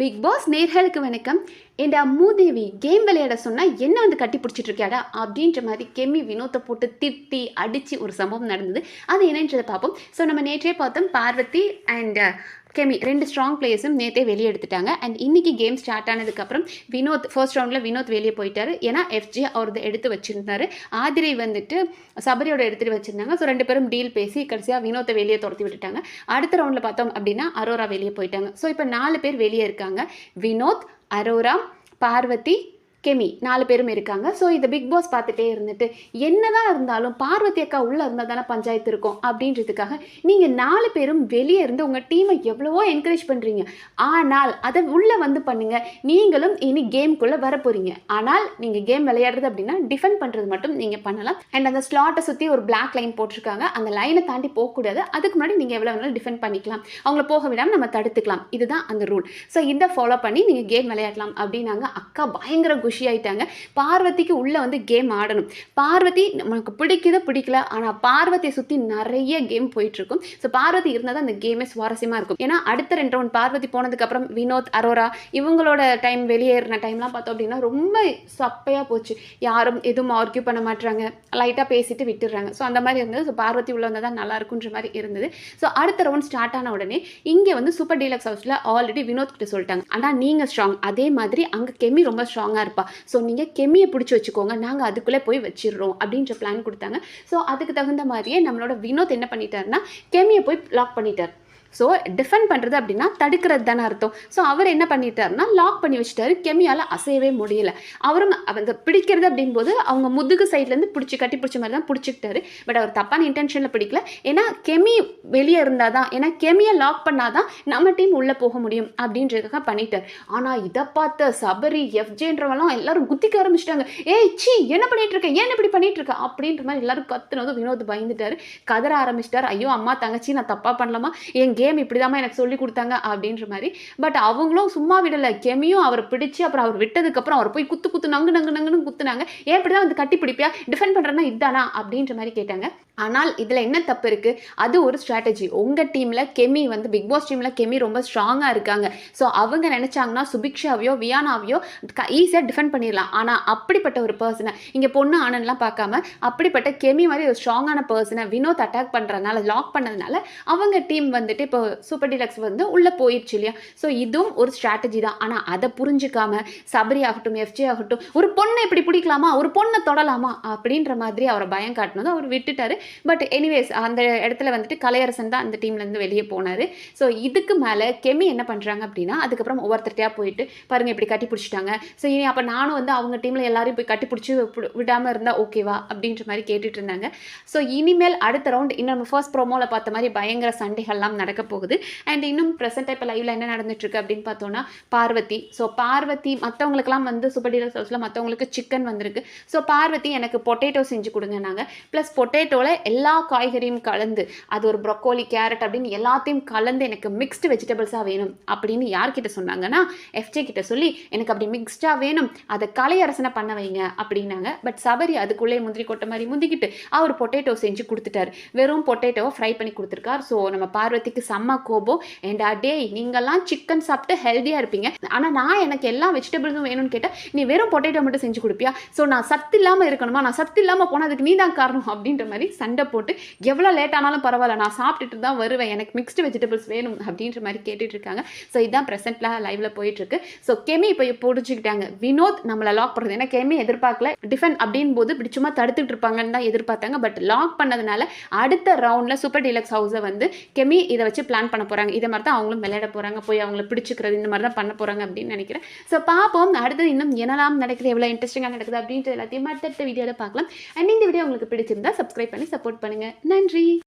Big pass நேர்களுக்கு வணக்கம். ஏண்டா மூதேவி கேம் விளையாட சொன்னால் என்ன வந்து கட்டி பிடிச்சிட்டு இருக்கியாடா அப்படின்ற மாதிரி கெம்மி வினோத்தை போட்டு திட்டி அடித்து ஒரு சம்பவம் நடந்தது. அது என்னன்றதை பார்ப்போம். ஸோ நம்ம நேற்றே பார்த்தோம் பார்வதி அண்ட் கெமி ரெண்டு ஸ்ட்ராங் பிளேயர்ஸும் நேற்றே வெளியே எடுத்துட்டாங்க. அண்ட் இன்னைக்கு கேம் ஸ்டார்ட் ஆனதுக்கப்புறம் வினோத் ஃபர்ஸ்ட் ரவுண்டில் வினோத் வெளியே போயிட்டாரு. ஏன்னா எஃப்ஜி அவரது எடுத்து வச்சிருந்தாரு. ஆதிரை வந்துட்டு சபரியோட எடுத்துகிட்டு வச்சிருந்தாங்க. ஸோ ரெண்டு பேரும் டீல் பேசி கடைசியாக வினோத்தை வெளியே துரத்தி விட்டுட்டாங்க. அடுத்த ரவுண்டில் பார்த்தோம் அப்படின்னா அரோரா வெளியே போயிட்டாங்க. ஸோ இப்போ நாலு பேர் வெளியே இருக்காங்க. வினோத் அரோரா பார்வதி கெமி நாலு பேரும் இருக்காங்க. ஸோ இந்த பிக் பாஸ் பார்த்துட்டே இருந்துட்டு என்னதான் இருந்தாலும் பார்வதி அக்கா உள்ளே இருந்தால் தானே பஞ்சாயத்து இருக்கும் அப்படின்றதுக்காக நீங்கள் நாலு பேரும் வெளியே இருந்து உங்கள் டீமை எவ்வளவோ என்கரேஜ் பண்ணுறீங்க ஆனால் அதை உள்ளே வந்து பண்ணுங்க. நீங்களும் இனி கேம்குள்ளே வர போகிறீங்க ஆனால் நீங்கள் கேம் விளையாடுறது அப்படின்னா டிஃபெண்ட் பண்ணுறது மட்டும் நீங்கள் பண்ணலாம். அண்ட் அந்த ஸ்லாட்டை சுற்றி ஒரு பிளாக் லைன் போட்டிருக்காங்க. அந்த லைனை தாண்டி போகக்கூடாது. அதுக்கு முன்னாடி நீங்கள் எவ்வளோ வேணாலும் டிஃபெண்ட் பண்ணிக்கலாம். அவங்கள போக விடாமல் நம்ம தடுத்துக்கலாம். இதுதான் அந்த ரூல் ஸோ இதை ஃபாலோ பண்ணி நீங்கள் கேம் விளையாடலாம் அப்படின்னாங்க. அக்கா பயங்கர குஷி ஆயிட்டாங்க பார்வதிக்கு உள்ளே வந்து கேம் ஆடணும். பார்வதி நமக்கு பிடிக்குதோ பிடிக்கல ஆனால் பார்வதியை சுற்றி நிறைய கேம் போயிட்டுருக்கும். ஸோ பார்வதி இருந்தால் தான் அந்த கேமே சுவாரஸ்யமாக இருக்கும். ஏன்னா அடுத்த ரெண்டு ரவுண்ட் பார்வதி போனதுக்கப்புறம் வினோத் அரோரா இவங்களோட டைம் வெளியேறின டைம்லாம் பார்த்தோம் அப்படின்னா ரொம்ப சப்பையாக போச்சு. யாரும் எதுவும் ஆர்கியூ பண்ண மாட்டாங்க லைட்டாக பேசிட்டு விட்டுடுறாங்க ஸோ அந்த மாதிரி இருந்தது. ஸோ பார்வதி உள்ள வந்தால் தான் நல்லா இருக்குன்ற மாதிரி இருந்தது. ஸோ அடுத்த ரவுண்ட் ஸ்டார்ட் ஆன உடனே இங்கே வந்து சூப்பர் டீலக்ஸ் ஹவுஸில் ஆல்ரெடி வினோத் கிட்ட சொல்லிட்டாங்க. ஆனால் நீங்கள் ஸ்ட்ராங் அதே மாதிரி அங்கே கெமி ரொம்ப ஸ்ட்ராங்காக இருப்பா ஸோ நீங்கள் கெமியை பிடிச்சி வச்சுக்கோங்க. நாங்கள் அதுக்குள்ளே போய் வச்சிடுறோம் அப்படின்ற பிளான் கொடுத்தாங்க. ஸோ அதுக்கு தகுந்த மாதிரியே நம்மளோட வினோத் என்ன பண்ணிட்டாருன்னா கெமியை போய் லாக் பண்ணிட்டார். ஸோ டிஃபெண்ட் பண்ணுறது அப்படின்னா தடுக்கிறது தானே அர்த்தம். ஸோ அவர் என்ன பண்ணிட்டாருன்னா லாக் பண்ணி வச்சுட்டாரு. கெமியால் அசையவே முடியல. அவரும் அந்த பிடிக்கிறது அப்படிங்கும்போது அவங்க முதுகு சைட்லேருந்து பிடிச்சி கட்டி பிடிச்ச மாதிரி தான் பிடிச்சிக்கிட்டாரு. பட் அவர் தப்பான இன்டென்ஷனில் பிடிக்கல. ஏன்னா கெமி வெளியே இருந்தால் தான் ஏன்னா கெமியை லாக் பண்ணால் தான் நம்ம டீம் உள்ளே போக முடியும் அப்படின்றதுக்காக பண்ணிட்டார். ஆனால் இதை பார்த்த சபரி எஃப்ஜேன்றவெல்லாம் எல்லாரும் குத்திக்க ஆரம்பிச்சிட்டாங்க. ஏய் சி என்ன பண்ணிட்டு இருக்க? ஏன் இப்படி பண்ணிட்டு இருக்க? அப்படின்ற மாதிரி எல்லாரும் கத்துனதும் வினோத் பயந்துட்டாரு. கதற ஆரம்பிச்சிட்டார். ஐயோ அம்மா தங்கச்சி நான் தப்பாக பண்ணலாமா? என் கேம் இப்படி எனக்கு சொல்லி கொடுத்தாங்க அப்படின்ற மாதிரி. பட் அவங்களும் சும்மா விடலை. கெமியும் அவரை பிடிச்சி அப்புறம் அவர் விட்டதுக்கப்புறம் அவர் போய் குத்து குத்து நங்கு நங்கு நங்குன்னு குத்துனாங்க. ஏன் இப்படி தான் வந்து கட்டி பிடிப்பியா டிஃபெண்ட் பண்ணுறேன்னா இதானா? அப்படின்ற மாதிரி கேட்டாங்க. ஆனால் இதில் என்ன தப்பு இருக்குது அது ஒரு ஸ்ட்ராட்டஜி உங்கள் டீமில் கெமி வந்து பிக் பாஸ் டீமில் கெமி ரொம்ப ஸ்ட்ராங்காக இருக்காங்க. ஸோ அவங்க நினச்சாங்கன்னா சுபிக்ஷாவையோ வியானாவையோ ஈஸியாக டிஃபெண்ட் பண்ணிடலாம். ஆனால் அப்படிப்பட்ட ஒரு பர்சனை இங்கே பொண்ணு ஆனன்லாம் பார்க்காம அப்படிப்பட்ட கெமி மாதிரி ஒரு ஸ்ட்ராங்கான பர்சனை வினோத் அட்டாக் பண்ணுறதுனால லாக் பண்ணதுனால அவங்க டீம் வந்துட்டு இப்போ சூப்பர் டிலக்ஸ் வந்து உள்ளே போயிடுச்சு இல்லையா? ஸோ இதுவும் ஒரு ஸ்ட்ராட்டஜி தான். ஆனால் அதை புரிஞ்சுக்காம சபரி ஆகட்டும் எஃப்ஜே ஆகட்டும் ஒரு பொண்ணை இப்படி பிடிக்கலாமா? ஒரு பொண்ணை தொடலாமா? அப்படின்ற மாதிரி அவரை பயம் காட்டினதும் அவர் விட்டுட்டாரு. பட் எனிவேஸ் அந்த இடத்துல வந்துட்டு கலையரசன் தான் அந்த டீம்லேருந்து வெளியே போனார். ஸோ இதுக்கு மேலே கெமி என்ன பண்ணுறாங்க அப்படின்னா அதுக்கப்புறம் ஒவ்வொருத்தர்ட்டையாக போயிட்டு பாருங்கள் இப்படி கட்டி பிடிச்சிட்டாங்க. ஸோ இனி அப்போ நானும் வந்து அவங்க டீமில் எல்லாரையும் போய் கட்டி பிடிச்சி விடாமல் இருந்தால் ஓகேவா அப்படின்ற மாதிரி கேட்டுட்டு இருந்தாங்க. ஸோ இனிமேல் அடுத்த ரவுண்ட் இன்னும் நம்ம ஃபர்ஸ்ட் ப்ரோமோவில் பார்த்த மாதிரி பயங்கர சண்டைகள்லாம் நடக்க போகுது. அண்ட் இன்னும் ப்ரெசென்ட்டாக இப்போ லைவில் என்ன நடந்துட்டுருக்கு அப்படின்னு பார்த்தோன்னா பார்வதி. ஸோ பார்வதி மற்றவங்களுக்குலாம் வந்து சூப்பர் டீலக்ஸ் ஹவுஸில் மற்றவங்களுக்கு சிக்கன் வந்திருக்கு. ஸோ பார்வதி எனக்கு பொட்டேட்டோ செஞ்சு கொடுங்க நாங்கள் ப்ளஸ் பொட்டேட்டோவில் எல்லா காய்கறியும் கலந்து அது ஒரு ப்ரொக்கோலி கேரட் அப்படின்னு எல்லாத்தையும் கலந்து எனக்கு மிக்ஸ்டு வெஜிடபிள்ஸாக வேணும் அப்படின்னு யார்கிட்ட சொன்னாங்கன்னா எஃப்ஜே கிட்ட சொல்லி எனக்கு அப்படி மிக்ஸ்டாக வேணும் அதை கலையரசனை பண்ண வைங்க அப்படின்னாங்க. பட் சபரி அதுக்குள்ளே முந்திரி கொட்டை மாதிரி முந்திக்கிட்டு அவர் பொட்டேட்டோ செஞ்சு கொடுத்துட்டாரு. வெறும் பொட்டேட்டோவை ஃப்ரை பண்ணி கொடுத்துருக்கார். ஸோ நம்ம பார்வதிக்கு செம்ம கோபம். அண்ட் டே நீங்கள்லாம் சிக்கன் சாப்பிட்டு ஹெல்த்தியாக இருப்பீங்க. ஆனால் நான் எனக்கு எல்லா வெஜிடபிள்ஸும் வேணும்னு கேட்டால் நீ வெறும் பொட்டேட்டோ மட்டும் செஞ்சு கொடுப்பியா? ஸோ நான் சத்து இல்லாமல் இருக்கணுமா? நான் சத்து இல்லாமல் போனால் அதுக்கு நீ தான் காரணம் அப்படின்ற மாதிரி சண்டை போட்டு எவ்வளோ லேட் ஆனாலும் பரவாயில்ல நான் சாப்பிட்டுட்டு தான் வருவேன். எனக்கு மிக்ஸ்டு வெஜிடபிள்ஸ் வேணும் அப்படின்ற மாதிரி கேட்டுட்டு இருக்காங்க. ஸோ இதுதான் ப்ரெசென்ட்டில் லைவில் போயிட்டுருக்கு ஸோ கெமி இப்போ பிடிச்சிக்கிட்டாங்க. வினோத் நம்மளை லாக் பண்ணுறது ஏன்னா கெமி எதிர்பார்க்கல. டிஃபன் அப்படின் போது இப்படி சும்மா தடுத்துட்டு இருப்பாங்கன்னு தான் எதிர்பார்த்தாங்க. பட் லாக் பண்ணதுனால அடுத்த ரவுண்டில் சூப்பர் டீலக்ஸ் ஹவுஸை வந்து கெமி இதை வச்சு பிளான் பண்ண போகிறாங்க இதை மாதிரி தான் அவங்களும் விளையாட போகிறாங்க போய் அவங்கள பிடிச்சிக்கிறது இந்த மாதிரி தான் பண்ண போகிறாங்க அப்படின்னு நினைக்கிறேன். ஸோ பார்ப்போம். அடுத்தது இன்னும் என்னெல்லாம் நடக்குது எவ்வளோ இன்ட்ரெஸ்டிங்காக நடக்குது அப்படின்றது எல்லாத்தையும் அடுத்த வீடியோவில் பார்க்கலாம். அண்ட் இந்த வீடியோ உங்களுக்கு பிடிச்சிருந்தா சப்ஸ்கிரைப் பண்ணி சப்போர்ட் பண்ணுங்கள் நன்றி.